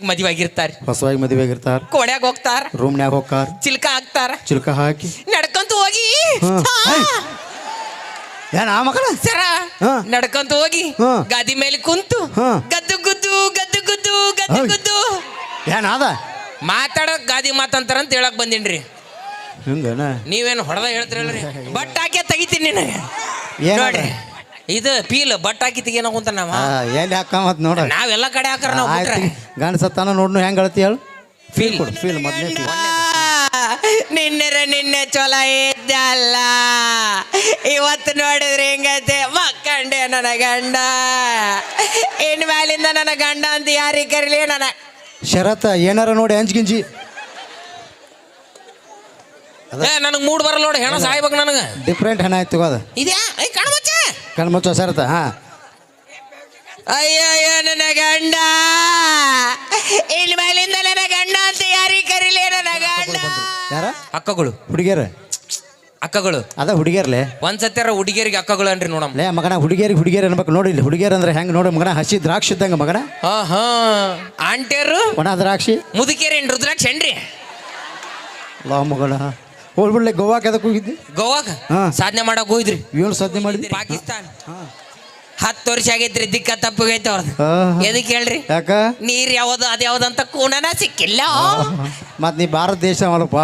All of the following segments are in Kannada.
ಮದುವೆ ಆಗಿರ್ತಾರೆ ಹೊಸವಾಗಿ ಮದುವೆ ಆಗಿರ್ತಾರ ಕೋಡ್ಯಾಗ ಹೋಗ್ತಾರ. ರೂಮ್ನ್ಯಾಗ ಹೋಗ್ತಾರ. ಚಿಲ್ಕ ಹಾಕ್ತಾರ. ಚಿಲ್ಕ ಹಾಕಿ. ನಡ್ಕೊಂತ ಹೋಗಿ. ಹಾ. ಏನ್ ಆ ಮಗನ? ಸರ ಹಾ. ನಡ್ಕೊಂತ ಹೋಗಿ. ಹಾ. ಗಾದಿ ಮೇಲೆ ಕುಂತು. ಹಾ. ಗದ್ದು ಗುದ್ದು ಗದ್ದು ಗುದ್ದು ಗದ್ದು ಹೌದ್. ಗುದ್ದು. ಏನ್ ಅದ ಮಾತಾಡಕ್ ಗಾದಿ ಮಾತಂತಾರ ಅಂತ ಹೇಳಕ್ ಬಂದಿನ್ರಿ. ಹಿಂಗನ? ನೀವೇನು ಹೊಡೆದ ಹೇಳ್ತಿರಲ್ರಿ. ಬಟ್ ಹಾಕಿ ತೆಗಿತೀನಿ ನಿನಗೆ. ಏನ್ ನೋಡ್ರಿ. ಇದು ಪೀಲ್ ಬಟ್ ಹಾಕಿ ತೆಗಿಯೋ ಕುಂತ ನಾವ? ಎಲ್ಲಿ ಹಾಕ ಮತ್ ನೋಡ. ನಾವೆಲ್ಲ ಕಡೆ ಹಾಕರ ನಾವು ಬಿಟ್ರೆ. ಗಂಡ ಸತ್ತಾನ ನೋಡ್ನು ಹೆಂಗ್ ಅಳತಿ ಹೇಳು. ಫೀಲ್ ಕೊಡು ಫೀಲ್ ಮೊದ್ಲೇ ನಿನ್ನೆರ ನಿನ್ನೆ ಚೊಲ ಇದ್ದಲ್ಲ. ಇವತ್ತು ನೋಡಿದ್ರೆ ಹೆಂಗೈತೆ? ಮಕ್ಕಂಡೆ ನನ್ನ ಗಂಡ. ಇನ್ ಮ್ಯಾಲಿಂದ ನನ್ನ ಗಂಡ ಅಂತ ಯಾರಿಗೆ ಕರೀಲಿ? ನನ್ನ ಶರತ್ ಏನಾರ ನೋಡಿ ಅಂಜ್ಗಿಂಜಿ ಏ ನನಗೆ ಮೂಡ್ ಬರಲ್ಲ ನೋಡಿ ಹೆಣ ಸಾಯ್ಬೇಕು ನನಗೆ. ಡಿಫ್ರೆಂಟ್ ಹೆಣ ಆಯ್ತು ಅದು. ಇದ್ಯಾ? ಐ ಕಣ್ಮುಚ್ಚ ಕಣ್ಮುಚ್ಚ ಶರತ್ ಹಾ. ಅಯ್ಯ ನನ್ನ ಗಂಡ. ಇಲ್ಲಿ ಮೇಲಿಂದ ನನ್ನ ಗಂಡ ಅಂತ ಯಾರಿಗೆ ಕರೀಲಿ ನನ್ನ ಗಂಡ. ಯಾರ? ಅಕ್ಕಗಳು. ಹುಡುಗಿಯರ. ಅಕ್ಕಗಳು. ಅದ ಹುಡುಗಿಯರ್ಲೆ? ಒಂದ್ಸತ್ಯಾರ ಹುಡುಗಿಯರಿಗೆ ಅಕ್ಕಗಳು ಅನ್ರಿ ನೋಡಮ್ ಲೇ ಮಗನ ಹುಡುಗಿಯರಿಗೆ ಹುಡುಗಿಯರ್ ಅನ್ಬೇಕು ನೋಡಿ ಇಲ್ಲಿ. ಹುಡುಗಿಯರ್ ಅಂದ್ರೆ ಹೆಂಗ್ ನೋಡಿ ಮಗನ? ಹಸಿ ದ್ರಾಕ್ಷಿ ಇದ್ದಂಗ ಮಗನ? ಹಾ ಹಾ ಆಂಟಿಯರು? ಒಣ ದ್ರಾಕ್ಷಿ? ಮುದುಕಿಯರೇನ್ ರುದ್ರಾಕ್ಷ ಏನ್ರಿ? ಲಾ ಮಗಳ. ಹೋಗ್ಬಿಡ್ಲೆ ಗೋವಾಕ್ಕೆ ಅದಕ್ಕೆ ಹೋಗಿದ್ದಿ? ಗೋವಾಗ? ಹಾ. ಸಾಧನೆ ಮಾಡಕ್ ಹೋಗಿದ್ರಿ. ಏನು ಸಾಧನೆ ಮಾಡಿದ್ರಿ ಪಾಕಿಸ್ತಾನ್. ಹತ್ತು ವರ್ಷ ಆಗೈತ್ರಿ ದಿಕ್ಕ ತಪ್ಪಗೈತೆ ಅವ್ರದ್ದು. ಎದಕ್ಕೆ ಹೇಳ್ರಿ? ಯಾಕ? ನೀರ್ ಯಾವ್ದು ಅದ್ಯಾವ್ದು ಅಂತ ಕೂನನ ಸಿಕ್ಕಿಲ್ಲ. ಮತ್ ನೀ ಭಾರತ ದೇಶ ಮಾಡಪ್ಪ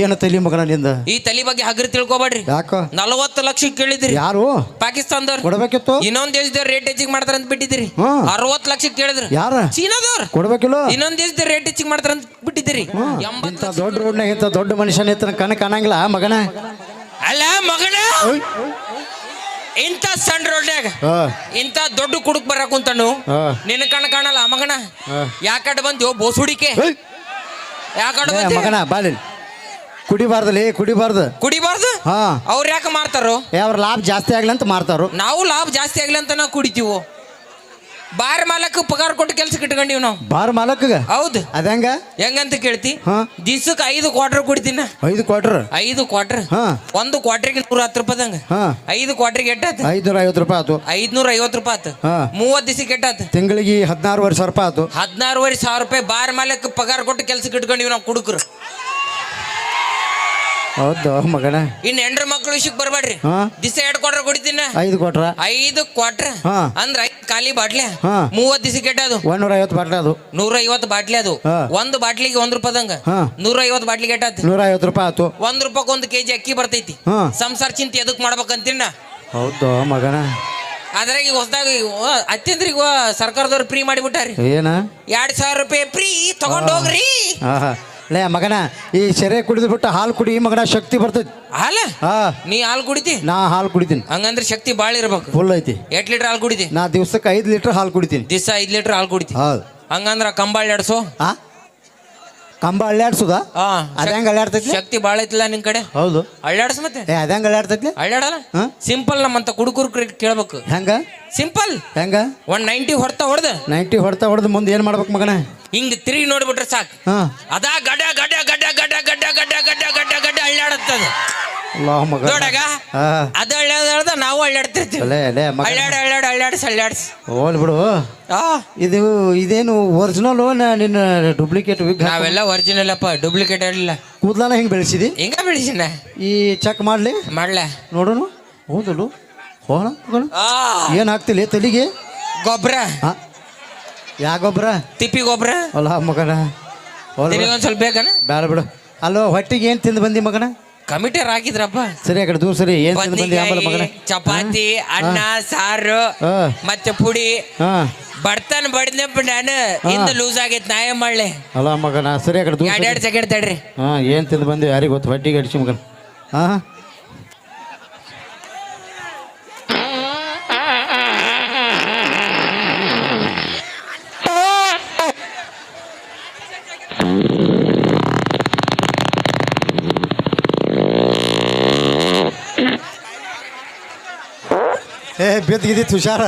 ಏನು ತಲಿ ಮಗನ ನಿಂದ? ಈ ತಲೆ ಬಗ್ಗೆ ಹಗರಿ ತಿಳ್ಕೊಬೇಡ್ರಿ. ಯಾಕೋ? ನಲವತ್ತು ಲಕ್ಷ ಕೇಳಿದ್ರಿ. ಯಾರು? ಪಾಕಿಸ್ತಾನದವ್ರು. ಕೊಡ್ಬೇಕಿತ್ತು? ಇನ್ನೊಂದ್ ದೇಶದವ್ರು ರೇಟ್ ಹೆಚ್ಚಿಗೆ ಮಾಡ್ತಾರ ಅಂತ ಬಿಟ್ಟಿದ್ರಿ. ಅರವತ್ತು ಲಕ್ಷ ಕೇಳಿದ್ರಿ. ಯಾರ? ಚೀನಾದವ್ರು. ಕೊಡ್ಬೇಕಿಲ್ಲ? ಇನ್ನೊಂದ್ ದೇಶದ ರೇಟ್ ಹೆಚ್ಚಿಗೆ ಮಾಡ್ತಾರ ಅಂತ ಬಿಟ್ಟಿದ್ರಿ ಎಂಬತ್ತು ಇಂಥ ದೊಡ್ಡ ರೋಡ್ನಾಗ ಇಂಥ ದೊಡ್ಡ ಮನುಷ್ಯನ ಇತ್ತ ಕಣ ಕಾಣಂಗಿಲ್ಲ ಮಗನ? ಅಲ್ಲ ಮಗನ? ಇಂಥ ಸಣ್ಣ ರೋಡ್ನ್ಯಾಗ ಹಾ. ಇಂಥ ದೊಡ್ಡ ಕುಡುಕ್ ಬರಕ್ ಕುಂತನು ಹಾ. ನಿನ್ನ ಕಣ ಕಾಣಲ್ಲ ಆ ಮಗನ? ಹಾ. ಯಾಕಡೆ ಬಂದ್ಯೋ ಬೋಸುಡಿಕೆ. ಏಯ್! ಯಾಕಡೆ? ಮಗನ ಬಾಲಿ ಕುಡಿಬಾರ್ದಲ್ಲಿ ಕುಡಿಬಾರ್ದು. ಕುಡಿಬಾರ್ದು? ಹಾ. ಅವ್ರು ಯಾಕೆ ಮಾರ್ತಾರೋ ಏ, ಅವ್ರ ಲಾಭ ಜಾಸ್ತಿ ಆಗ್ಲಿ ಅಂತ ಮಾರ್ತಾರೋ ನಾವು ಲಾಭ ಜಾಸ್ತಿ ಆಗ್ಲಿ ಅಂತ ನಾವು ಕುಡಿತೀವೋ? ಬಾರ್ ಮಾಲಕ್ ಪಗಾರ ಕೊಟ್ಟು ಕೆಲ್ಸಕ್ಕೆ ಇಟ್ಕೊಂಡಿವ್ ನಾವು. ಬಾರ್ ಮಾಲಕ್ಗ? ಹೌದು. ಅದಂಗ? ಹೆಂಗಂತ ಕೇಳ್ತಿ? ಹಾ. ದಿವ್ಸಕ್ಕೆ ಐದು ಕ್ವಾರ್ಟರ್ ಕುಡಿತೀನ? ಐದು ಕ್ವಾರ್ಟರ್? ಐದು ಕ್ವಾರ್ಟರ್? ಹಾ. ಒಂದು ಕ್ವಾರ್ಟರ್ಗೆ ನೂರ ಹತ್ತು ರೂಪಾಯಿದಂಗ ಹಾ. ಐದು ಕ್ವಾರ್ಟರ್ಗೆ ಎಟ್ಟಾತ? ಐದ್ನೂರ ಐವತ್ತು ರೂಪಾಯಿ ಆತು. ಐದ್ನೂರ ಐವತ್ತು ರೂಪಾಯಿ ಆತು. ಹಾ. ಮೂವತ್ತು ದಿವಸಕ್ಕೆ ಎಟ್ಟಾತ? ತಿಂಗಳಿಗೆ ಹದಿನಾರುವರೆ ಸಾವಿರ ರೂಪಾಯಿ ಆತು. ಹದಿನಾರುವರೆ ಸಾವಿರ ರೂಪಾಯಿ ಬಾರ್ ಮಾಲಕ್ ಪಗಾರ ಕೊಟ್ಟು ಕೆಲ್ಸಕ್ಕೆ ಇಟ್ಕೊಂಡಿವಿ ನಾವು ಕುಡುಕರು. ಹೌದು ಮಗನ. ಇನ್ ಹೆಂಡ್ರ ಮಕ್ಳು ವಿಷಯಕ್ಕೆ ಬರ್ಬೇಡ್ರಿ ಹಾ? ದಿವಸ ಎರಡು ಕೊಟ್ರ ಕುಡಿತೀನ? ಐದು ಕೊಟ್ರ? ಐದು ಕೊಟ್ರ? ಹಾ. ಅಂದ್ರ ಐದು ಖಾಲಿ ಬಾಟ್ಲೆ? ಹಾ. ಮೂವತ್ತು ಕೆಟ್ಟ ಅದು. ಒಂದೂರ ಐವತ್ತು ಬಾಟ್ಲ ಅದು. ನೂರ ಐವತ್ತು ಬಾಟ್ಲಿ ಅದು. ಹಾ. ಒಂದು ಬಾಟ್ಲಿಗೆ ಒಂದ್ ರೂಪಾಯಿದಂಗ ಹಾ. ನೂರ ಐವತ್ತು ಬಾಟ್ಲಿ ಕೆಟ್ಟ ನೂರ ಐವತ್ತು ರೂಪಾಯಿ ಆತು. ಒಂದ್ ರೂಪಾಯಿ ಒಂದು ಕೆಜಿ ಅಕ್ಕಿ ಬರ್ತೈತಿ. ಹಾ. ಸಂಸಾರ ಚಿಂತೆ ಎದಕ್ ಮಾಡ್ಬೇಕಂತೀನ? ಹೌದು ಮಗನ. ಅದ್ರಾಗ ಈಗ ಹೊಸದಾಗ ಅತ್ಯಂದ್ರ ಈಗ ಸರ್ಕಾರದವ್ರು ಫ್ರೀ ಮಾಡಿಬಿಟ್ಟಾರಿ. ಏನ? ಎರಡ್ ಸಾವಿರ ರೂಪಾಯಿ ಫ್ರೀ ತಗೊಂಡ್ ಹೋಗ್ರಿ. ಆಹಾ ಲೇ ಮಗನ ಈ ಸೆರೆ ಕುಡಿದು ಬಿಟ್ಟು ಹಾಲು ಕುಡಿ ಮಗನ ಶಕ್ತಿ ಬರ್ತೈತಿ. ಹಾಲ? ಹಾ. ನೀ ಹಾಲು ಕುಡಿತಿ? ನಾ ಹಾಲು ಕುಡಿತೀನಿ. ಹಂಗಂದ್ರೆ ಶಕ್ತಿ ಭಾಳ ಇರ್ಬೇಕು. ಫುಲ್ ಐತಿ. ಎಟ್ ಲೀಟರ್ ಹಾಲು ಕುಡಿತಿ? ನಾ ದಿವ್ಸಕ್ಕೆ ಐದು ಲೀಟರ್ ಹಾಲು ಕುಡಿತೀನಿ. ದಿವಸ ಐದು ಲೀಟರ್ ಹಾಲು ಕುಡಿತಿ. ಹೌದು. ಹಂಗಂದ್ರ ಕಂಬಾಳ್ ಎಡ್ಸೋ. ಆ? ಕಂಬ ಅಳ್ಳಾಡ್ಸುದ ಆ, ಅದ ಹೆಂಗ್ ಅಳ್ಳಾಡ್ತೈತಿ ಶಕ್ತಿ ಬಾಳ ಐತಿಲ್ಲ ನಿನ್ ಕಡೆ? ಹೌದು. ಅಳ್ಳಾಡ್ಸ ಮತ್ತೆ? ಏ ಅದ ಹೆಂಗ್ ಅಳ್ಳಾಡ್ತೈತಿ ಅಳ್ಳಾಡಲ್ಲ ಹಾ? ಸಿಂಪಲ್ ನಮ್ಮಂತ ಕುಡುಕರು ಕೇಳ್ಬೇಕು. ಹೆಂಗ? ಸಿಂಪಲ್ ಹೆಂಗ? ಒನ್ ನೈಂಟಿ ಹೊಡ್ತಾ ಹೊಡೆದ. ನೈಂಟಿ ಹೊಡ್ತಾ ಹೊಡೆದು ಮುಂದೆ ಏನ್ ಮಾಡ್ಬೇಕು ಮಗನ? ಹಿಂಗ್ ತಿರುಗಿ ನೋಡ್ಬಿಟ್ರೆ ಸಾಕು. ಹಾ. ಅದ ಗಡ ಗಡ ಗಡ ಗಡ ಗಡ ಗಡ ಗಡ ಗಡ್ಡ ಗಡ್ಡ ಅಳ್ಳಾಡತ್ತದ ಅಲ್ಲಾ ಮಗ ನೋಡಾಗ ಅದ ಅಳ್ಳಾಡ ನಾವು ಅಳ್ಳಾಡ್ತಿರ್ತೀವಿ ಅಳ್ಳಾಡ ಅಳ್ಳಾಡ ಅಳ್ಳಾಡ್ಸ್ ಅಳ್ಳಾಡ್ಸ್ ಹೋಲ್ ಬಿಡು. ಆ. ಇದು ಇದೇನು ಒರಿಜಿನಲ್ ನಿನ್ನ ಡೂಪ್ಲಿಕೇಟ್ ವಿಗ್ ನಾವೆಲ್ಲ ಒರಿಜಿನಲ್ ಅಪ್ಪ ಡೂಪ್ಲಿಕೇಟ್ ಅಲ್ಲ ಕೂದಲಾನ ಹಿಂಗೆ ಬೆಳೆಸಿದಿ? ಹಿಂಗ ಬೆಳೆಸಿನ? ಈ ಚೆಕ್ ಮಾಡ್ಲಿ? ಮಾಡ್ಲ. ನೋಡೋಣ ಓದಲು ಹೋಣ ಏನು ಹಾಕ್ತಿಲ್ಲ ತಲೆಗೆ? ಗೊಬ್ಬರ ಯಾ ಗೊಬ್ಬರ ತಿಪ್ಪಿ ಗೊಬ್ಬರ ಅಲ್ಲ ಮಗನ. ಒಂದ್ ಸ್ವಲ್ಪ ಬೇಕನ? ಬೇಡ ಬಿಡು. ಅಲ್ಲೋ ಹೊಟ್ಟಿಗೆ ಏನ್ ತಿಂದು ಬಂದಿ ಮಗನ? ಕಮಿಟಿಯರ್ ಹಾಕಿದ್ರಪ್ಪ ಸರಿ ಆ ಕಡೆ ದೂರ ಸರಿ. ಏನ್ ತಿಂದು ಬಂದಿ ಆಂಬಲ ಮಗನ? ಬದ್ನಿಕಾಯಿ ಚಪಾತಿ ಅನ್ನ ಸಾರು ಹಾ. ಮತ್ತೆ ಪುಡಿ. ಹಾ. ಬಡ್ತಾನ ಬಡ್ದಪ್ಪ ನಾನು. ಇಂದ ಲೂಸ್ ಆಗೈತ್ ನಾ ಏನ್ ಮಾಡ್ಲಿ. ಅಲ್ಲ ಮಗನ ಸರಿ ಆ ಕಡೆ ದೂರ ಸೆಕೆಂಡ್ ತಡ್ರಿ. ಹಾ ಏನ್ ತಿಂದು ಬಂದಿ ಯಾರಿಗೆ ಗೊತ್ತು? ಹೊಟ್ಟಿಗೆ ಅಡಿಸಿ ಮಗನ. ಹಾ. ಏ ಬಿದ್ದಿದ್ದಿತ್ತು ಹುಷಾರ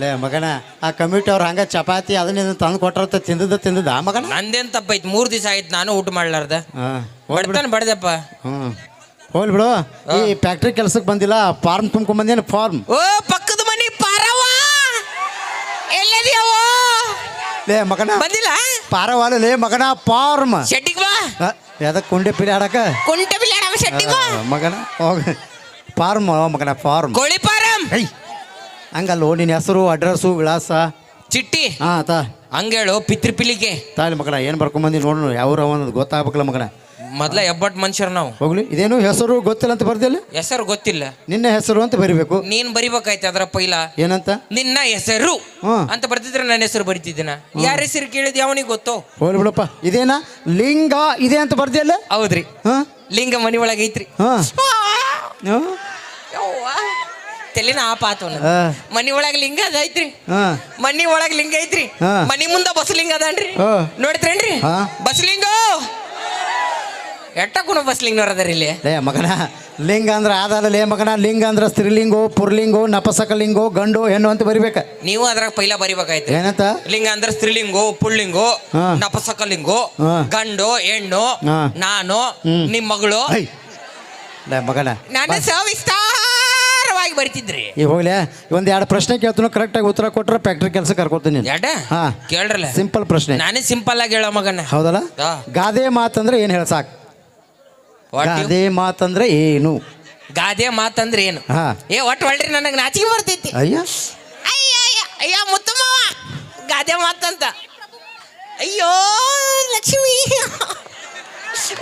ಲೇ ಮಗನ ಆ ಕಮಿಟಿ ಅವ್ರು ಹಂಗ ಚಪಾತಿ ಅದನ್ನ ತಂದು ಕೊಟ್ಟರತ್ತ ತಿಂದದ ತಿಂದದ ಆ ಮಗನ? ನಂದೇನ್ ತಪ್ಪೈತ್ ಮೂರ್ ದಿವಸ ಆಯ್ತು ನಾನು ಊಟ ಮಾಡ್ಲಾರ್ದ. ಬಡ್ತಾನ ಬಡ್ದಪ್ಪ. ಹ್ಞೂ ಹೋಲ್ ಬಿಡು. ಈ ಫ್ಯಾಕ್ಟ್ರಿ ಕೆಲ್ಸಕ್ಕೆ ಬಂದಿಲ್ಲ ಫಾರ್ಮ್ ತುಂಬ್ಕೊಂಡ್ ಬಂದೇನು ಫಾರ್ಮ್ ಓ ಪಕ್ಕದ ಮನಿ ಎಲ್ಲದಿಯವೋ ಲೇ ಮಗನ ಬಂದಿಲ್ಲ? ಪಾರವಾಲ ಲೇ ಮಗನ ಫಾರ್ಮ್ ಶೆಟ್ಟಿಗ್ ಬಾ. ಕುಂಡೆ ಪಿಲಿ ಆಡಕ? ಕುಂಟೆ ಶೆಟ್ಟಿಗ್ ಬಾ. ಮಗನ ಹೋಗ. ಫಾರ್ಮ್ ಮಗನ ಫಾರ್ಮ್ ಕೋಳಿ ಫಾರಂ ಐ ಹಂಗಲ್ಲೋ ನಿನ್ನ ಹೆಸರು ಅಡ್ರೆಸ್ಸು ವಿಳಾಸ? ಚಿಟ್ಟಿ? ಹಾಂ ತಾ ಹಂಗೇಳು ಪಿತೃಪಿಲಿಗೆ. ತಾಲಿ ಮಗನ ಏನು ಬರ್ಕೊಂಬಂದಿ ನೋಡು ಯಾವ ಅವನದು ಗೊತ್ತಾಗ್ಬೇಕಲ್ಲ ಮಗನ. ಮೊದ್ಲ ಎಬ್ಬಟ್ ಮನುಷ್ಯರು ನಾವು. ಹೋಗ್ಲಿ ಇದೇನು ಹೆಸರು ಗೊತ್ತಿಲ್ಲ ಅಂತ ಬರ್ದಿಲ್ಲ? ಹೆಸರು ಗೊತ್ತಿಲ್ಲ. ನಿನ್ನ ಹೆಸರು ಅಂತ ಬರಿಬೇಕು. ನೀನ್ ಬರಿಬೇಕಾಯ್ತು ಅದ್ರ ಪೈಲ. ಏನಂತ? ನಿನ್ನ ಹೆಸರು. ಹ್ಮ್. ಅಂತ ಬರ್ತಿದ್ರೆ ನನ್ನ ಹೆಸರು ಬರಿತಿದ್ದೀನ. ಯಾರ ಹೆಸರು ಕೇಳಿದ್ ಯಾವನಿಗೆ ಗೊತ್ತೋ? ಹೋಗ್ಲಿ ಬಿಡಪ್ಪ. ಇದೇನಾ? ಲಿಂಗ ಇದೆ ಅಂತ ಬರ್ದಿಲ್ಲ ಹೌದ್ರಿ. ಹಾಂ? ಲಿಂಗ ಮನಿ ಒಳಗೆ ಐತ್ರಿ ಹಾಂ ಆಪ ತಲೆನ. ಹಾ. ಮನಿ ಒಳಗ ಲಿಂಗ ಅದ ಐತ್ರಿ ಮನಿ ಒಳಗ ಲಿಂಗ ಐತ್ರಿ ಹಾ. ಮನಿ ಮುಂದ ಬಸ್ಲಿಂಗ ಅದನ್ರಿ ಹಾ. ನೋಡ್ತ್ರೇನ್ರಿ ಹಾ. ಬಸ್ಲಿಂಗ ಎಟ್ಟ ಗುಣ ಬಸ್ಲಿಂಗ್ನವ್ರ ಅದಾರ ಇಲ್ಲಿ ಲೇ ಮಗನ ಲಿಂಗ ಅಂದ್ರೆ ಆದಲ್ಲ ಲೇ ಮಗನ ಲಿಂಗ ಅಂದ್ರೆ ಸ್ತ್ರೀಲಿಂಗೋ ಪುರ್ಲಿಂಗೋ ನಪಸಕಲಿಂಗೋ ಗಂಡು ಹೆಣ್ಣು ಅಂತ ಬರಿಬೇಕ ನೀವು ಅದ್ರಾಗ ಪೈಲ ಬರಿಬೇಕಾಯ್ತು ಏನಂತ ಲಿಂಗ ಅಂದ್ರೆ ಸ್ತ್ರೀಲಿಂಗು ಪುಳ್ಳಿಂಗು ಹಾ. ನಪಸಕಲಿಂಗೋ ಹಾ. ಗಂಡು ಹೆಣ್ಣು ಹಾ. ನಾನು. ನಿಮ್ ಮಗಳು ಐ ಲೇ ಮಗನ ನಾನು ಸವಿಸ್ತಾರವಾಗಿ ಬರಿತಿದ್ರಿ. ಈಗ ಹೋಗ್ಲಿ ಒಂದ್ ಎರಡು ಪ್ರಶ್ನೆ ಕೇಳ್ತಾನು ಕರೆಕ್ಟಾಗಿ ಉತ್ತರ ಕೊಟ್ರೆ ಫ್ಯಾಕ್ಟ್ರಿ ಕೆಲಸ ಕರ್ಕೊತೀನಿ ನೀನು. ಎಡ? ಹಾ. ಕೇಳ್ರಲ್ಲ ಸಿಂಪಲ್ ಪ್ರಶ್ನೆ. ನಾನೇ ಸಿಂಪಲ್ ಆಗಿ ಹೇಳೋ ಮಗನ. ಹೌದಲ್ಲ? ಹಾ. ಗಾದೆ ಮಾತಂದ್ರೆ ಏನು ಹೇಳ ಸಾಕ್? ಗಾದೆ ಮಾತಂದ್ರೆ ಏನು? ಗಾದೆ ಮಾತಂದ್ರೆ ಏನು? ಹಾ. ಏ ಒಟ್ಟು ಹೊಳ್ರಿ ನನಗೆ ನಾಚಿಕೆ ಬರ್ತೈತಿ. ಅಯ್ಯ. ಅಯ್ಯ ಅಯ್ಯ ಅಯ್ಯ ಮುತ್ತಮ್ಮವ ಗಾದೆ ಮಾತಂತ. ಅಯ್ಯೋ ಲಕ್ಷ್ಮಿ.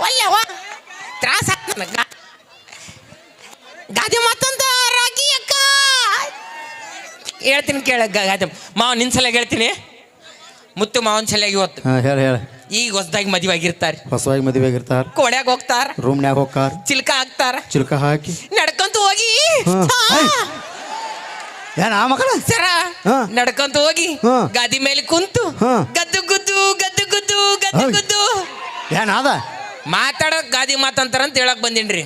ಒಲ್ಲೆವ ತ್ರಾಸ ಆಗ್ತ ನನಗ ಗಾದೆ ಮತ್ತೊಂದು ರಾಗಿ ಅಕ್ಕ. ಹೇಳ್ತೀನಿ ಕೇಳ ಗಾದೆ. ಮಾವ ನಿನ್ ಸಲ ಹೇಳ್ತೀನಿ. ಮುತ್ತು ಮಾವನ್ ಸಲ ಇವತ್ತು. ಹಾಂ ಹೇಳ ಹೇಳ. ಈಗ ಹೊಸದಾಗಿ ಮದುವೆ ಆಗಿರ್ತಾರೆ ಹೊಸವಾಗಿ ಮದುವೆ ಆಗಿರ್ತಾರ ಕೋಡ್ಯಾಗ ಹೋಗ್ತಾರ. ರೂಮ್ನ್ಯಾಗ ಹೋಗ್ತಾರ. ಚಿಲ್ಕ ಹಾಕ್ತಾರ. ಚಿಲ್ಕ ಹಾಕಿ. ನಡ್ಕೊಂತ ಹೋಗಿ. ಹಾ. ಹಾ. ಐ. ಏನ್ ಆ ಮಗಳ? ಸರ ಹಾ. ನಡ್ಕೊಂತ ಹೋಗಿ. ಹಾ. ಗಾದಿ ಮೇಲೆ ಕುಂತು. ಹಾ. ಗದ್ದು ಗುದ್ದು ಗದ್ದು ಗುದ್ದು ಗದ್ದು. ಗುದ್ದು. ಏನ್ ಅದ ಮಾತಾಡಕ್ ಗಾದಿ ಮಾತಂತಾರ ಅಂತ ಹೇಳಕ್ ಬಂದೇನ್ರಿ.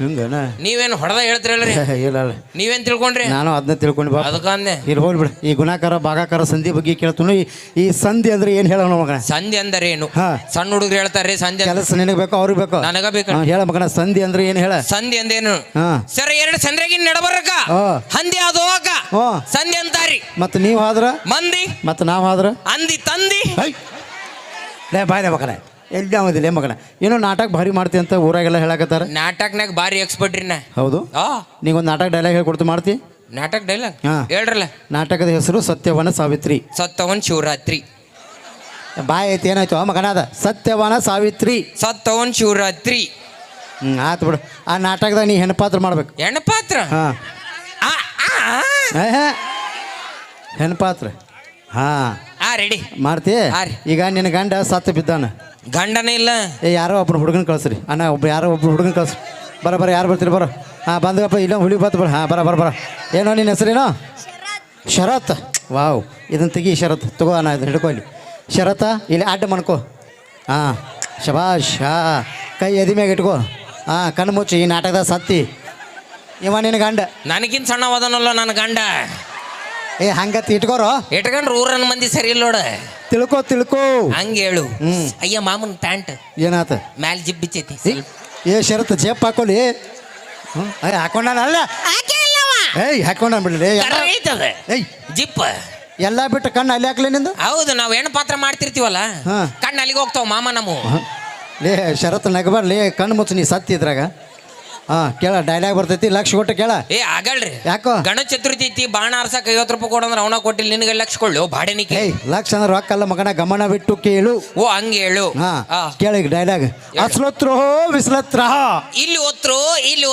ಹಿಂಗನ? ನೀವೇನು ಹೊಡೆದ ಹೇಳ್ತಿರಲ್ರಿ? ಇಲ್ಲ ನೀವೇನ್ ತಿಳ್ಕೊಂಡ್ರಿ? ನಾನು ಅದನ್ನ ತಿಳ್ಕೊಂಡು ಬಾ ಅದಕ್ಕಂದೆ ಇಲ್ಲಿ ಹೋಗ್ಬಿಡ ಬಿಡು. ಈ ಗುಣಾಕಾರ ಭಾಗಾಕಾರ ಸಂಧಿ ಬಗ್ಗೆ ಕೇಳ್ತಾನು. ಈ- ಸಂಧಿ ಅಂದ್ರೆ ಏನು ಹೇಳೋಣ ಮಗನ? ಸಂಧಿ ಅಂದ್ರೆ ಏನು ಸಣ್ಣ ಹುಡುಗರು ಹೇಳ್ತಾರ್ರಿ ಸಂಧಿ. ಕೆಲಸ ನಿನಗೆ ಬೇಕು ಅವ್ರಿಗೆ ಬೇಕು? ನನಗ ಬೇಕು ಹೇಳ ಮಗನ ಸಂಧಿ ಅಂದ್ರೆ ಏನು ಹೇಳ? ಸಂಧಿ ಅಂದೇನು? ಏನು ಸರ್ ಎರಡು ಚಂದ್ರಗಿನ್ ನಡಬರಕ. ಹಂದಿ ಅದು ಹೋಗ. ಸಂಧಿ ಅಂತಾರಿ. ಮತ್ತೆ ನೀವು ಆದ್ರ ಮಂದಿ. ಮತ್ತೆ ನಾವು ಆದ್ರ ಅಂದಿ ತಂದಿ. ಬಾಯ್ ಲೇ ಬಾಯ್ಲೆ ಮಗನ. ಎಲ್ಲಿ ಅವದಿಲ್ಲ ಮಗನ? ಏನೋ ನಾಟಕ ಭಾರಿ ಮಾಡ್ತಿ ಅಂತ ಊರಾಗೆಲ್ಲ ಹೇಳಕತ್ತಾರ? ನಾಟಕನಾಗ ಭಾರಿ ಎಕ್ಸ್ಪರ್ಟ್ ರೀ ನಾ. ಹೌದು? ಆ. ನೀಗೊಂದು ನಾಟಕ ಡೈಲಾಗ್ ಹೇಳ್ಕೊಡ್ತು ಮಾಡ್ತಿ? ನಾಟಕ ಡೈಲಾಗ್ ಹಾ. ಹೇಳ್ರಲ್ಲ. ನಾಟಕದ ಹೆಸರು ಸತ್ಯವನ ಸಾವಿತ್ರಿ. ಸತ್ತವನ್ ಶಿವರಾತ್ರಿ. ಬಾಯ್ ಐತಿ ಏನಾಯ್ತು? ಆ ಮಗನ ಅದ. ಸತ್ಯವನ ಸಾವಿತ್ರಿ. ಸತ್ತವನ್ ಶಿವರಾತ್ರಿ. ಹ್ಞೂ ಆತು ಬಿಡು. ಆ ನಾಟಕದಾಗ ನೀ ಹೆಣ್ಪಾತ್ರ ಮಾಡ್ಬೇಕು. ಹೆಣ್ಣು ಪಾತ್ರ ಹಾಂ. ಆ, ಆ, ಹೆಣ್ಪಾತ್ರ. ಹಾಂ. ರೆಡಿ ಮಾಡ್ತಿ ಹಾ ರೀ. ಈಗ ನಿನ್ನ ಗಂಡ ಸತ್ತು ಬಿದ್ದಾನ? ಗಂಡನೇ ಇಲ್ಲ. ಏ ಯಾರೋ ಒಬ್ಬನ ಹುಡುಗನ ಕಳಿಸ್ರಿ. ಅಣ್ಣ ಒಬ್ಬ ಯಾರೋ ಒಬ್ಬ ಹುಡುಗನ ಕಳ್ಸಿ ಬರ ಬರ ಯಾರು ಬರ್ತೀರಿ ಬರೋ. ಹಾಂ ಬಂದಪ್ಪ ಇಲ್ಲ ಹುಳಿ ಬತ್ತು ಬರ. ಹಾಂ ಬರ ಬರ ಬರ. ಏನೋ ನಿನ್ನ ಹೆಸರೇನೋ? ಶರತ್. ವಾವ್ ಇದನ್ನ ತೆಗಿ ಶರತ್. ತಗೋ ಅಣ್ಣ ಇದನ್ನ ಹಿಡ್ಕೊ ಇಲ್ಲಿ. ಶರತ ಇಲ್ಲಿ ಅಡ್ಡ ಮಣ್ಕೋ ಹಾಂ ಶಬಾಷ್ ಹಾಂ ಕೈ ಎದಿ ಮ್ಯಾಗ ಇಟ್ಕೋ. ಹಾಂ ಕಣ್ಣು ಮುಚ್ಚಿ ಈ ನಾಟಕದ ಸತ್ತಿ. ಇವ ನಿನ್ನ ಗಂಡ. ನನಗಿಂತ ಸಣ್ಣವಾದನಲ್ಲ ನನ್ನ ಗಂಡ. ಏ ಹಂಗತ್ತಿ ಇಟ್ಕೋರೋ. ಇಟ್ಕೊಂಡ್ರೆ ಊರನ್ ಮಂದಿ ಸರಿ ಇಲ್ಲ ನೋಡ. ತಿಳ್ಕೊ ತಿಳ್ಕೊ. ಹಂಗ ಹೇಳು. ಹ್ಮ್. ಅಯ್ಯ ಮಾಮನ್ ಪ್ಯಾಂಟ್. ಏನಾತ? ಮ್ಯಾಲ್ ಜಿಬ್ ಬಿಚ್ಚೈತಿ. ಏ, ಏ ಶರತ್ ಜೇಪ್ ಹಾಕೊಳ್ಳಿ. ಹ್ಞೂ ಅಯ್ಯ ಹಾಕೊಂಡಾನ? ಅಲ್ಲ. ಏಯ್ ಹಾಕೊಂಡ ಬಿಡ್ಲಿ ಎಲ್ಲ ಐತದ. ಏಯ್. ಜಿಪ್. ಎಲ್ಲ ಬಿಟ್ಟು ಕಣ್ಣು ಅಲ್ಲಿ ಹಾಕ್ಲಿ ನಿಂದು? ಹೌದು ನಾವ್ ಹೆಣ್ಣು ಪಾತ್ರ ಮಾಡ್ತಿರ್ತೀವಲ್ಲ. ಹಾ. ಕಣ್ಣು ಅಲ್ಲಿಗೆ ಹೋಗ್ತಾವ ಮಾಮ ನಮ್ಮ. ಏ ಲೇ ಶರತ್ ನಗಬಾರ್ಲಿ ಕಣ್ಣು ಮುಚ್ಚು ನೀ ಸತ್ತಿ ಇದ್ರಾಗ. ಹಾಂ ಕೇಳ ಡೈಲಾಗ್ ಬರ್ತೈತಿ. ಲಕ್ಷ ಕೊಟ್ಟು ಕೇಳ. ಏ ಆಗಲ್ರಿ ಯಾಕೋ? ಗಣ ಚತುರ್ಥಿ ಐತಿ ಬಾಣ ಆರ್ಸಕ್ ಐವತ್ತು ರೂಪಾಯಿ ಕೊಡಂದ್ರೆ ಅವನ ಕೊಟ್ಟಿಲ್ಲ ನಿನಗೆ ಲಕ್ಷ ಕೊಳ್ಳು ಬಾಡೆನಿಕೆ ಏಯ್ ಲಕ್ಷ ಅಂದ್ರೆ ರೊಕ್ಕ ಅಲ್ಲ ಮಗನ ಗಮನ ಬಿಟ್ಟು ಕೇಳು. ಓ ಹಂಗ ಹೇಳು. ಹಾ ಆ, ಕೇಳ ಈಗ ಡೈಲಾಗ್ ಅಸ್ಲತ್ರೋ ವಿಸ್ಲತ್ರ? ಇಲ್ಲಿ ಒತ್ರು ಇಲ್ಲಿ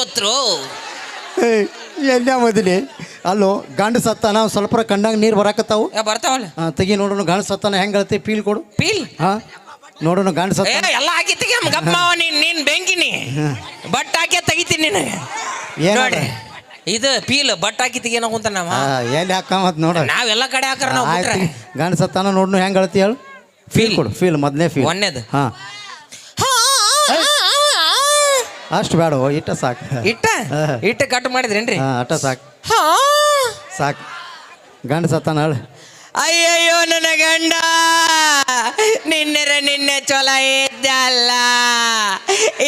ಏಯ್ ಎಲ್ಲ ಮೊದಲಿ. ಅಲ್ಲೋ ಗಂಡ ಸತ್ತ ಒಂದ್ ಸ್ವಲ್ಪ ಕಣ್ಣಾಗ ನೀರು ಬರಾಕತ್ತಾವು. ಬರ್ತಾವಲ್ಲ. ತೆಗಿ ನೋಡೋಣ ಗಂಡ ಸತ್ತಾನ ಹೆಂಗೆ ಹೇಳ್ತಿ ಪೀಲ್ ಕೊಡು. ಪೀಲ್? ಹಾಂ. ನೋಡೋಣ ಗಂಡು ಏ ಎಲ್ಲ ಹಾಕಿ ತೆಗಿ ಗಪ್ಪ ಮಾವ ನೀನ್ ನೀನ್ ಬೆಂಕಿನಿ. ಬಟ್ ಹಾಕಿ ತೆಗಿತೀನಿ ನಿನಗೆ? ನೋಡಿ. ಇದು ಪೀಲ್ ಬಟ್ ಹಾಕಿ ತೆಗಿಯೋ ಕುಂತ ನಾವ ಹಾಂ ಎಲ್ಲಿ ಹಾಕ ನೋಡ. ನಾವೆಲ್ಲ ಕಡೆ ಹಾಕರ ನಾವು ಬಿಟ್ರೆ. ಗಂಡು ಸತ್ತಾನ ನೋಡ್ನು ಹೆಂಗ್ ಹೇಳ್ತಿ ಹೇಳು? ಫೀಲ್ ಕೊಡು ಫೀಲ್ ಮೊದಲನೇ ಫೀಲ್. ಒಂದೇದು ಹಾಂ. ಅಷ್ಟು ಬೇಡ ಇಟ್ಟ ಸಾಕು. ಇಟ್ಟ? ಇಟ್ಟ ಕಟ್ ಮಾಡಿದ್ರೇನ್ರಿ? ಹಾಂ ಅಟ್ಟ ಸಾಕು. ಹಾ. ಸಾಕು. ಗಂಡ ಸತ್ತಾನ ಹೇಳು. ಅಯ್ಯಯ್ಯೋ ನನ್ನ ಗಂಡ. ನಿನ್ನೆರ ನಿನ್ನೆ ಚೊಲ ಇದ್ದಲ್ಲ.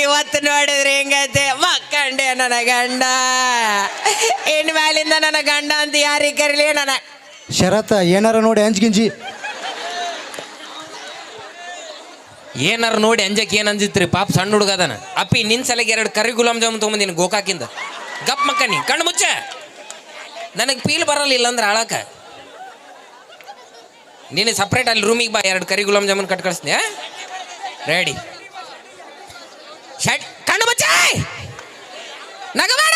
ಇವತ್ತು ನೋಡಿದ್ರೆ ಹೆಂಗೈತೆ? ಮಕ್ಕಂಡೆ ನನ್ನ ಗಂಡ. ಇನ್ ಮ್ಯಾಲಿಂದ ನನ್ನ ಗಂಡ ಅಂತ ಯಾರಿಗೆ ಕರೀಲಿ ನನ್ನ ಶರತ್ ಏನಾರ ನೋಡಿ ಅಂಜ್ಗಿಂಜಿ ಏನಾರ ನೋಡಿ ಅಂಜಕ್ಕೆ ಏನು ಅಂಜಿತ್ರಿ? ಪಾಪ ಸಣ್ಣ ಹುಡುಗ ಅದಾನ. ಅಪ್ಪಿ ನಿನ್ನ ಸಲಗೆ ಎರಡು ಕರಿ ಗುಲಾಬ್ ಜಾಮೂನ್ ತೊಗೊಂಬಂದಿನಿ ಗೋಕಾಕಿಂದ. ಗಪ್ ಮಕ್ಕನಿ ಕಣ್ಣು ಮುಚ್ಚ. ನನಗೆ ಫೀಲ್ ಬರಲಿಲ್ಲ ಅಂದ್ರೆ ಆಳಕ ನೀನು ಸಪ್ರೇಟ್ ಅಲ್ಲಿ ರೂಮಿಗೆ ಬಾ ಎರಡು ಕರಿ ಗುಲಾಬ್ ಜಾಮೂನ್ ಕಟ್ ಕಳಿಸ್ತೀನಿ ರೆಡಿ ಶಟ್ ಕಣ್ಣು ಬಚ್ಚಾಯ್ ನಗಬೇಡ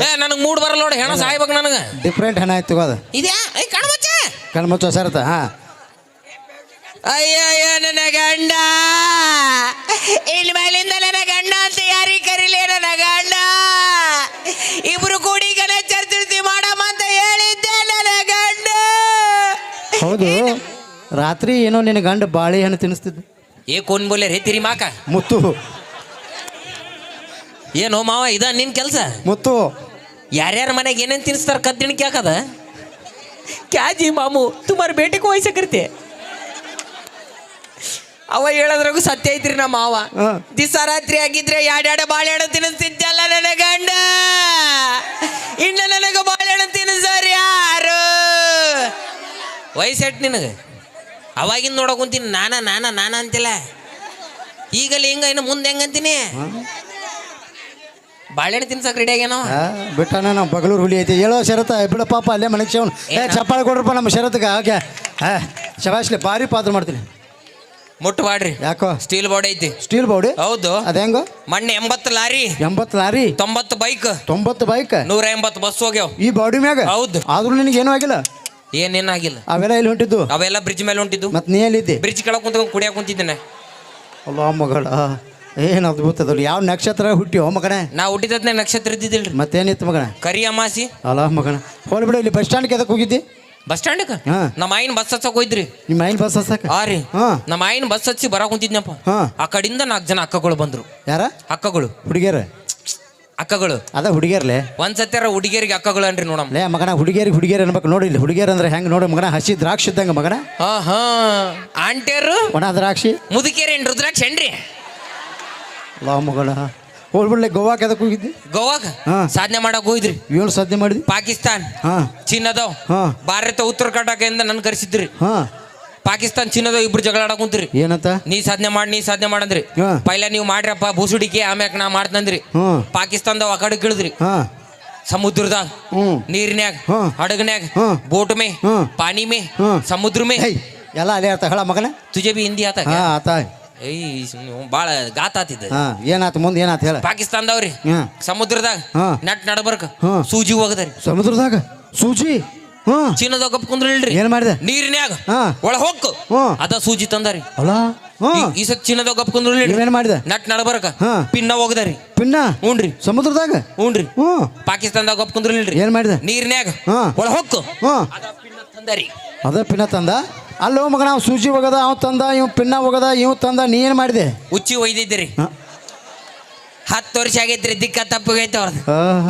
ಏ ನನಗೆ ಮೂಡ್ ಬರಲ್ಲ ನೋಡಿ ಹೆಣ ಸಾಯ್ಬೇಕು ನನಗೆ. ಡಿಫ್ರೆಂಟ್ ಹೆಣ ಆಯ್ತು ಅದು. ಇದ್ಯಾ? ಏ ಕಣ್ಣು ಬಚ್ಚ ಕಣ್ಣು ಮುಚ್ಚ ಸರತ ಹಾಂ. ಅಯ್ಯಯ್ಯ ನನ್ನ ಗಂಡ! ಇಲ್ಲಿ ಮೇಲಿಂದ ನನ್ನ ಗಂಡ ಅಂತ ಯಾರಿಗೆ ಕರೀಲಿ ನನ್ನ ಗಂಡ? ಇಬ್ರು ಕೂಡಿ ಹೌದು. ರಾತ್ರಿ ಏನೋ ನಿನ್ನ ಗಂಡ ಬಾಳೆಹಣ್ಣು ತಿನ್ನಿಸ್ತಿದ್ದೆ. ಏ ಕೋನ್ ಬೋಲೆ ರೇತಿರಿ ಮಾಕ. ಮುತ್ತು. ಏನೋ ಮಾವ ಇದ ನಿನ್ ಕೆಲಸ? ಮುತ್ತು. ಯಾರ್ಯಾರ ಮನೆಗೆ ಏನೇನ್ ತಿನ್ಸ್ತಾರ ಕದ್ದಿಣಿಕೆ ಹಾಕದ ಕ್ಯಾಜಿ ಮಾಮು ತುಮಾರು ಬೇಟೆಗೂ ವಯಸ್ಸಕರ್ತೆ ಅವ ಹೇಳದ್ರಾಗು ಸತ್ಯ ಐತ್ರಿ ನಮ್ಮ ಮಾವ. ಹಾ. ದಿವಸ ರಾತ್ರಿ ಆಗಿದ್ರೆ ಎರಡೆರಡು ಬಾಳೆಹಣ್ಣು ತಿನ್ನಿಸ್ತಿದ್ದಲ್ಲ ನನ್ನ ಗಂಡ? ಇನ್ನು ನನಗೆ ಬಾಳೆಹಣ್ಣು ತಿನ್ನಿಸೋರು ಯಾರು ವಯಸ್ಸೆಟ್ ನಿನಗೆ? ಅವಾಗಿನ ನೋಡಕ್ ಕುಂತೀನಿ ನಾನ ನಾನ ನಾನ ಅಂತಿಲ್ಲ. ಈಗಲ್ಲಿ ಹಿಂಗ ಇನ್ನು ಮುಂದೆ ಹೆಂಗಂತೀನಿ ಬಾಳೆಹಣ್ಣು ತಿನ್ಸಕ್ ರೆಡಿ ಆಗ್ಯಾನವ ಬಿಟ್ಟಣ ನಾವು ಬಗಲೂರು ಹುಲಿ ಐತಿ. ಹೇಳೋ ಶರತ ಬಿಡ ಪಾಪ ಅಲ್ಲೇ ಮನೆಗೆ ಶವನ್. ಏ? ಚಪ್ಪಾಳೆ ಕೊಡ್ರಪ್ಪ ನಮ್ಮ ಶರತ್ಗೆ ಓಕೆ. ಹಾಂ ಶಬಾಷ್ಲೆ ಭಾರಿ ಪಾತ್ರ ಮಾಡ್ತೀನಿ. ಮುಟ್ಟು ಬಾಡ್ರಿ. ಯಾಕೋ? ಸ್ಟೀಲ್ ಬಾಡಿ ಐತಿ. ಸ್ಟೀಲ್ ಬೌಡಿ ಹೌದು. ಅದು ಹೆಂಗೋ? ಮೊನ್ನೆ ಎಂಬತ್ತು ಲಾರಿ. ಎಂಬತ್ತು ಲಾರಿ? ತೊಂಬತ್ತು ಬೈಕ್. ತೊಂಬತ್ತು ಬೈಕ್? ನೂರ ಎಂಬತ್ತು ಬಸ್ ಹೋಗ್ಯಾವ. ಈ ಬಾಡಿ ಮ್ಯಾಗ? ಹೌದು. ಆದ್ರೂ ನಿನಗೆ ಏನೂ ಆಗಿಲ್ಲ? ಏನೇನಾಗಿಲ್ಲ? ಅವೆಲ್ಲ ಎಲ್ಲಿ ಹೊಂಟಿದ್ದು? ಅವೆಲ್ಲ ಬ್ರಿಡ್ಜ್ ಮೇಲೆ ಹೊಂಟಿದ್ದು. ಮತ್ತೆ ನೀ ಎಲ್ಲಿದ್ದೆ? ಬ್ರಿಡ್ಜ್ ಕೆಳಗೆ ಕುಂತ್ಕೊಂಡು ಕುಡಿಯಾಕ ಕುಂತಿದ್ದೇನೆ. ಅಲ್ಲ ಮಗಳ ಏನು ಅದ್ಭುತ ಅದಲ್ಲ ಯಾವ ನಕ್ಷತ್ರ ಹುಟ್ಟಿ ಹೋ ಮಗನೇ? ನಾ ಹುಟ್ಟಿದತ್ನೆ ನಕ್ಷತ್ರ ಇದ್ದಿದ್ದಿಲ್ರಿ. ಮತ್ತೇನಿತ್ತು ಮಗಣ ಕರಿ ಅಮಾಸಿ. ಅಲ್ಲ ಮಗಣ ಹೋಲ್ ಬಿಡು ಇಲ್ಲಿ ಬಸ್ ಸ್ಟ್ಯಾಂಡ್ಗೆ ಎದಕ್ಕೆ ಹೋಗಿದ್ದಿ? ಬಸ್ ಸ್ಟ್ಯಾಂಡ್ಗೆ ಹಾ. ನಮ್ಮ ಆಯಿನ ಬಸ್ ಹಚ್ಚಕ್ ಹೋಯ್ದ್ರಿ. ನಿಮ್ಮ ಮೈನ್ ಬಸ್ ಹಚ್ಚಕ್ಕೆ ಆ ರೀ. ಹಾ. ನಮ್ಮ ಆಯಿನ ಬಸ್ ಹಚ್ಚಿ ಬರ ಕುಂತಿದ್ನಪ್ಪ. ಹಾ. ಆ ಕಡೆಯಿಂದ ನಾಲ್ಕು ಜನ ಅಕ್ಕಗಳು ಬಂದ್ರು. ಯಾರ? ಅಕ್ಕಗಳು. ಹುಡುಗಿಯರ? ಅಕ್ಕಗಳು. ಅದ ಹುಡುಗಿಯರ್ಲೆ? ಒಂದ್ಸತ್ಯಾರ ಹುಡುಗಿಯರಿಗೆ ಅಕ್ಕಗಳು ಅನ್ರಿ ನೋಡಮ್ ಲೇ ಮಗನ ಹುಡುಗಿಯರಿಗೆ ಹುಡುಗಿಯರ್ ಅನ್ಬೇಕು ನೋಡಿ ಇಲ್ಲಿ. ಹುಡುಗಿಯರ್ ಅಂದ್ರೆ ಹೆಂಗ್ ನೋಡಿ ಮಗನ? ಹಸಿ ದ್ರಾಕ್ಷಿ ಇದ್ದಂಗ ಮಗನ? ಹಾ ಹಾ ಆಂಟಿಯರು ಒಣ ದ್ರಾಕ್ಷಿ? ಮುದುಕೇರೇನ್ ರುದ್ರಾಕ್ಷಿ ಏನ್ರಿ? ಲಾ ಮಗಳ. ಹೋಗ್ಬಿಡ್ಲೆ ಗೋವಾಕ್ಕೆ ಅದಕ್ಕೆ ಹೋಗಿದ್ದಿ? ಗೋವಾಗ ಹಾ. ಸಾಧನೆ ಮಾಡಕ್ ಹೋಗಿದ್ರಿ. ಏಳು ಸಾಧನೆ ಮಾಡಿದ್ವಿ ಪಾಕಿಸ್ತಾನ್. ಹಾಂ. ಚೀನಾದವ್. ಹಾ. ಭಾರತ ಉತ್ತರ ಕರ್ನಾಟಕದಿಂದ ನನ್ ಕರೆಸಿದ್ರಿ. ಹಾಂ. ಪಾಕಿಸ್ತಾನ್ ಚಿನ್ನದ ಇಬ್ರು ಜಗಳ ಆಡಕ್ ಕುಂತ್ರಿ. ಏನಂತ? ನೀ ಸಾಧನೆ ಮಾಡಿ ನೀ ಸಾಧನೆ ಮಾಡಂದ್ರಿ. ಹಾ. ಪೈಲ ನೀವು ಮಾಡ್ರಪ್ಪ ಬೂಸುಡಿಕೆ ಆಮ್ಯಾಕ ನಾ ಮಾಡ್ತಂದ್ರಿ. ಪಾಕಿಸ್ತಾನದ ಒಕಡೆ ಹಾಂ. ಸಮುದ್ರದಾಗ ಹ್ಞೂ. ನೀರಿನ್ಯಾಗ. ಹಡಗನ್ಯಾಗ. ಬೋಟ್ ಮೇ. ಪಾನಿ ಮೇ. ಸಮುದ್ರ ಮೇ. ಎಲ್ಲ ಅಲ್ಲೇ ಇರ್ತ ಹೇಳ ಮಗನ. ತುಜೆ ಬಿ ಹಿಂದಿ ಆತ ಹಾಂ ಆತ. ಏಯ್ ಬಾಳ ಗಾತ ಆತಿದ್ದ ಏನಾತ ಏನಾತು ಮುಂದೆ ಏನಾತು ಹೇಳ. ಪಾಕಿಸ್ತಾನದವ್ರಿ. ಸಮುದ್ರದಾಗ ಹಾ. ನಟ್ ನಡಬರ್ಕ ಹಾ. ಸೂಜಿ ಹೋಗದ್ರಿ. ಸಮುದ್ರದಾಗ ಸೂಜಿ? ಹಾಂ ಚೀನಾದಾಗ ಕಪ್ ಕುಂದ್ರಿಲ್ರಿ ಏನು ಮಾಡಿದೆ? ನೀರಿನ್ಯಾಗ. ಹಾ. ಒಳ ಹೋಗ್ ಹಾ. ಅದ ಸೂಜಿ ತಂದಾರಿ. ಅಲ್ಲ ಈ- ಈ ಸತ್ ಚೀನಾದಾಗ ಕಪ್ ಕುಂದ್ರಿಲ್ರಿ ಏನು ಮಾಡಿದೆ? ನಟ್ ನಡಬರಕ. ಹಾ. ಪಿನ್ನ ಹೋಗದಾರಿ. ಪಿನ್ನ? ಹ್ಞೂನ್ರಿ ಸಮುದ್ರದಾಗ? ಹ್ಞೂನ್ರಿ ಪಾಕಿಸ್ತಾನದ ಪಾಕಿಸ್ತಾನದಾಗ ಕಪ್ ಕುಂದ್ರಿಲ್ರಿ ಏನು ಮಾಡಿದೆ? ನೀರಿನ್ಯಾಗ. ಹಾ. ಒಳ ಅದ ಪಿನ್ನ ತಂದಾರಿ. ಅದ ಪಿನ್ನ ತಂದ? ಅಲ್ಲೋ ಮಗ ನಾವು ಸೂಜಿ ಹೋಗದ ಅವ್ ತಂದ ಇವ್ ಪಿನ್ನ ಹೋಗದ ಇವ್ ತಂದ ನೀ ಏನು ಮಾಡಿದೆ? ಉಚ್ಚಿ ಒಯ್ದಿದ್ದೀರಿ. ಹಾ. ಹತ್ತು ವರ್ಷ ಆಗೈತ್ರಿ ದಿಕ್ಕ ತಪ್ಪಗೈತೆ ಅವ್ರದ್ದು.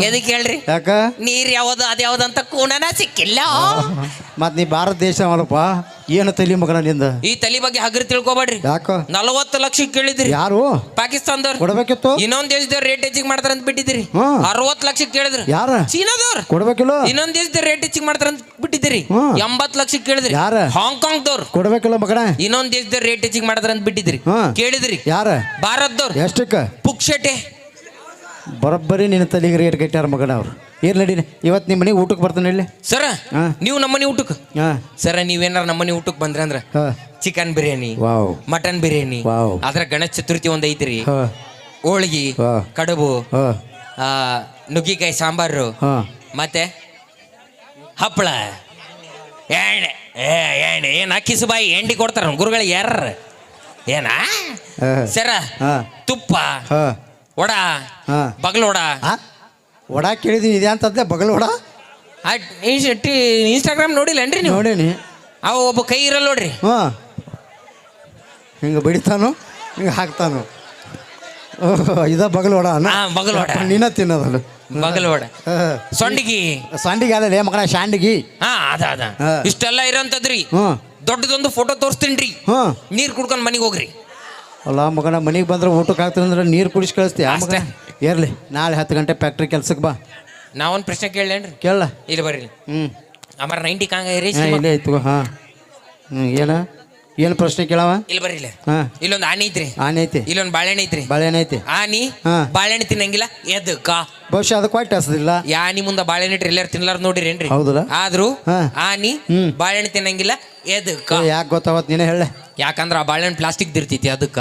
ಎದಕ್ಕೆ ಹೇಳ್ರಿ? ಯಾಕ? ನೀರ್ ಯಾವ್ದು ಅದ್ಯಾವ್ದಂತ ಯಾವ್ದು ಅಂತ ಕೂಣನ ಸಿಕ್ಕಿಲ್ಲ. ಮತ್ ನೀ ಭಾರತ ದೇಶ ಅವಲಪ್ಪ ಏನು ತಲಿ ಮಗನ ನಿಂದ? ಈ ತಲಿ ಬಗ್ಗೆ ಹಗರ್ ತಿಳ್ಕೊಬೇಡ್ರಿ. ಯಾಕ? ನಲವತ್ತು ಲಕ್ಷ ಕೇಳಿದ್ರಿ. ಯಾರು? ಪಾಕಿಸ್ತಾನದವ್ರು. ಕೊಡ್ಬೇಕಿತ್ತು? ಇನ್ನೊಂದ್ ದೇಶದವ್ರ ರೇಟ್ ಹೆಚ್ಚಿಗೆ ಮಾಡ್ತಾರ ಅಂತ ಬಿಟ್ಟಿದ್ರಿ ಹ್ಮ್. ಅರವತ್ತು ಲಕ್ಷ ಕೇಳಿದ್ರಿ. ಯಾರ? ಚೀನಾದವ್ರು. ಕೊಡ್ಬೇಕಿಲ್ಲ? ಇನ್ನೊಂದ್ ದೇಶದ ರೇಟ್ ಹೆಚ್ಚಿಗೆ ಮಾಡ್ತಾರ ಅಂತ ಬಿಟ್ಟಿದ್ರಿ ಹ್ಮ್. ಎಂಬತ್ ಲಕ್ಷ ಕೇಳಿದ್ರಿ. ಯಾರ? ಹಾಂಗ್ಕಾಂಗ್ದವ್ರು. ಕೊಡ್ಬೇಕಿಲ್ಲ ಮಗನ? ಇನ್ನೊಂದ್ ದೇಶದ ರೇಟ್ ಹೆಚ್ಚಿಗೆ ಮಾಡ್ತಾರ ಅಂತ ಬಿಟ್ಟಿದ್ರಿ ಹ್ಮ್. ಕೇಳಿದ್ರಿ. ಯಾರ? ಭಾರತದವ್ರು. ಎಷ್ಟಕ್ಕ? ಪುಕ್ಷಟೆ. ಬರೋಬ್ಬರಿ ನಿನ್ನ ತಲೆಗೆ ರೇಟ್ ಕಟ್ಟಾರ ಮಗನ ಅವ್ರು? ಏನ್ ನಡೀನಿ ಇವತ್ತು ನಿಮ್ಮ ಮನೆಗೆ ಊಟಕ್ಕೆ ಬರ್ತಾನೆ ಇಲ್ಲಿ ಸರ ನೀವು ನೀವು ನಮ್ಮನೆ ಊಟಕ್ಕೆ ಹಾಂ. ಸರ ನಮ್ಮ ಮನೆ ಊಟಕ್ಕೆ ಬಂದ್ರೆ ಅಂದ್ರ ಹಾಂ. Chicken biryani wow. Mutton biryani wow. ಅದ್ರ ಗಣೇಶ ಚತುರ್ಥಿ ಒಂದ್ ಐತ್ರಿ. ಹಾಂ. ಹೋಳ್ಗಿ ಹಾ. ಕಡುಬು ಹಾಂ. ಆ, ನುಗ್ಗಿಕಾಯಿ ಸಾಂಬಾರು ಹಾಂ. ಮತ್ತೆ ಹಪ್ಪಳ. ಎಣ್ಣೆ ಏ ಎಣ್ಣೆ ಏನ್ ಅಕ್ಕಿಸು ಬಾಯಿ ಎಂಡಿ ಕೊಡ್ತಾರ ಗುರುಗಳಿಗೆ ಯಾರ ಏನಾ? ಹಾ. ಸರ ಹಾಂ. ತುಪ್ಪ ಹಾಂ. ವಡ ಹಾಂ. ಬಗಲ್ ಒಡ? ಕೇಳಿದೀನಿ ಇದೆ ಅಂತಂದೆ ಬಗಲ್ ವಡ ಇನ್ಸ್ಟಾಗ್ರಾಮ್ ನೋಡಿಲ್ಲನ್ರಿ ನೀವು? ನೋಡೇನಿ. ಅವ ಒಬ್ಬ ಕೈ ಇರಲ್ಲ ನೋಡ್ರಿ. ಹಾ. ಹಿಂಗೆ ಬಿಡಿತಾನು ಹಿಂಗೆ ಹಾಕ್ತಾನು. ಓಹ್, ಇದ ಬಗಲ್ ವಡ ಅನ್ನ? ಹಾ, ಬಗಲ್ ಒಡ. ನೀನ ತಿನ್ನೋದಲ್ಲ ಬಗಲ್ ವಡ ಸೊಂಡಿಗಿ? ಸಂಡಿಗೆ ಅಲ್ಲೇ ಮಗನ ಶಾಂಡಿಗಿ. ಹಾ ಅದ ಅದ. ಹಾ. ಇಷ್ಟೆಲ್ಲ ಇರೋಂಥದ್ರಿ. ಹ್ಞೂ ದೊಡ್ಡದೊಂದು ಫೋಟೋ ತೋರಿಸ್ತೀನ್ರಿ. ಹ್ಞೂ ನೀರ್ ಕುಡ್ಕೊಂಡ್ ಮನೆಗೆ ಹೋಗ್ರಿ. ಅಲ್ಲ ಮಗನ ಮನೆಗೆ ಬಂದ್ರೆ ಊಟಕ್ಕೆ ಹಾಕ್ತಂದ್ರೆ ನೀರು ಕುಡಿಸಿ ಕಳಿಸ್ತೀಯ ಮಗನ ಇರ್ಲಿ ನಾಳೆ ಹತ್ತು ಗಂಟೆ ಫ್ಯಾಕ್ಟ್ರಿ ಕೆಲ್ಸಕ್ಕೆ ಬಾ. ನಾವೊಂದು ಪ್ರಶ್ನೆ ಕೇಳೇನ್ರಿ ಕೇಳ ಇಲ್ಲಿ ಬರ್ರಿ. ಹ್ಞೂ ಅಮರ ನೈಂಟಿ ಕಾಂಗ ರೀ ಇಲ್ಲೇ ಐತು ಹಾಂ. ಹ್ಞೂ ಏನ? ಏನು ಪ್ರಶ್ನೆ ಕೇಳವ? ಇಲ್ಲಿ ಬರ್ರಿ ಇಲ್ಲ. ಹಾಂ. ಇಲ್ಲೊಂದು ಆನೆ ಐತ್ರಿ. ಆನೆ ಐತಿ. ಇಲ್ಲೊಂದು ಬಾಳೆಹಣ್ಣು ಐತ್ರಿ. ಬಾಳೆಹಣ್ಣು ಐತಿ. ಆನಿ ಹಾ. ಬಾಳೆಹಣ್ಣು ತಿನ್ನಂಗಿಲ್ಲ ಎದಕ್ಕ ಬಹುಶಃ ಅದಕ್ಕೆ ಹೊಟ್ಟೆ ಹಸದಿಲ್ಲ. ಯಾನಿ ಮುಂದೆ ಬಾಳೆಹಣ್ಣು ಇಟ್ರಿ ಎಲ್ಲಾರು ತಿನ್ಲಾರ ನೋಡಿರೇನ್ರಿ? ಹೌದಲ್ಲ? ಆದ್ರೂ ಹಾ. ಆನಿ ಹ್ಮ್. ಬಾಳೆಹಣ್ಣು ತಿನ್ನಂಗಿಲ್ಲ ಎದಕ್ಕ ಯಾಕೆ ಗೊತ್ತಾವತ್ ನೀನೇ ಹೇಳ. ಯಾಕಂದ್ರ ಆ ಬಾಳೆಹಣ್ಣು ಪ್ಲಾಸ್ಟಿಕ್ ದಿರ್ತೈತಿ ಅದಕ್ಕ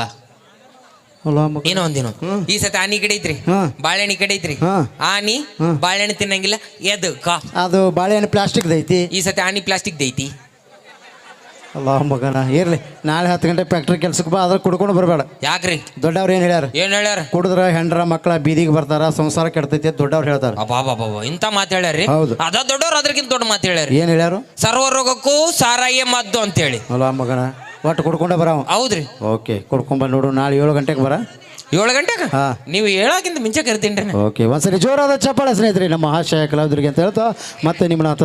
ಏನೋ ಒಂದೇನೋ. ಹ್ಮ್. ಈ ಸತಿ ಆನಿ ಈ ಕಡೆ ಐತ್ರಿ. ಹಾ. ಬಾಳೆಹಣ್ಣು ಈ ಕಡೆ ಐತ್ರಿ. ಹಾ. ಆನಿ. ಬಾಳೆಹಣ್ಣು ತಿನ್ನಂಗಿಲ್ಲ ಎದಕ್ಕ ಅದು ಬಾಳೆಹಣ್ಣು ಪ್ಲಾಸ್ಟಿಕ್ ಐತಿ ಈ ಸತಿ ಆನಿ ಪ್ಲಾಸ್ಟಿಕ್ ದೈತಿ. ಅಲ್ಲ ಮಗನ ಇರ್ಲಿ. ನಾಳೆ ಹತ್ತು ಗಂಟೆ ಫ್ಯಾಕ್ಟ್ರಿ ಕೆಲ್ಸಕ್ಕೆ ಬಾ ಅದ್ರ ಕುಡ್ಕೊಂಡು ಬರಬೇಡ. ಯಾಕ್ರಿ? ದೊಡ್ಡವ್ರು ಏನು ಹೇಳ್ಯಾರ? ಏನ್ ಹೇಳ್ಯಾರ? ಕುಡಿದ್ರ ಹೆಂಡ್ರ ಮಕ್ಕಳ ಬೀದಿಗೆ ಬರ್ತಾರ ಸಂಸಾರ ಕೆಡ್ತೈತಿ ಅಂತ ದೊಡ್ಡವ್ರು ಹೇಳ್ತಾರ. ಅಬ್ಬಾ ಇಂತ ಮಾತು ಹೇಳ್ಯಾರಿ ಹೌದು. ಅದ ದೊಡ್ಡವ್ರು ಅದ್ರಕ್ಕಿಂತ ದೊಡ್ಡ ಮಾತು ಹೇಳ್ಯಾರಿ ಏನು ಹೇಳ್ಯಾರು? ಸರ್ವರೋಗಕ್ಕೂ ಸಾರಾಯ ಮದ್ದು ಅಂತ ಹೇಳಿ ಅಲ್ಲ ಮಗನ ಒಟ್ಟು ಕುಡ್ಕೊಂಡೆ ಬರ ಹೌದ್ರಿ. ಓಕೆ ಕುಡ್ಕೊಂಬ ನೋಡು ನಾಳೆ ಏಳು ಗಂಟೆಗೆ ಬರ. ಏಳು ಗಂಟೆಗೆ? ಹಾ. ನೀವು ಹೇಳಕ್ಕಿಂತ ಮುಂಚೆ ಕರಿತೀನಿ ಓಕೆ ಒಂದ್ಸರಿ ಜೋರಾದ ಚಪ್ಪಾಳೆ ಸ್ನೇಹಿತರೆ ನಮ್ಮ ಆಶಯ ಕಲಾವಿದರಿಗೆ ಅಂತ ಹೇಳ್ತಾ ಮತ್ತೆ ನಿಮ್ಮನ್ನ ಹತ್ತದ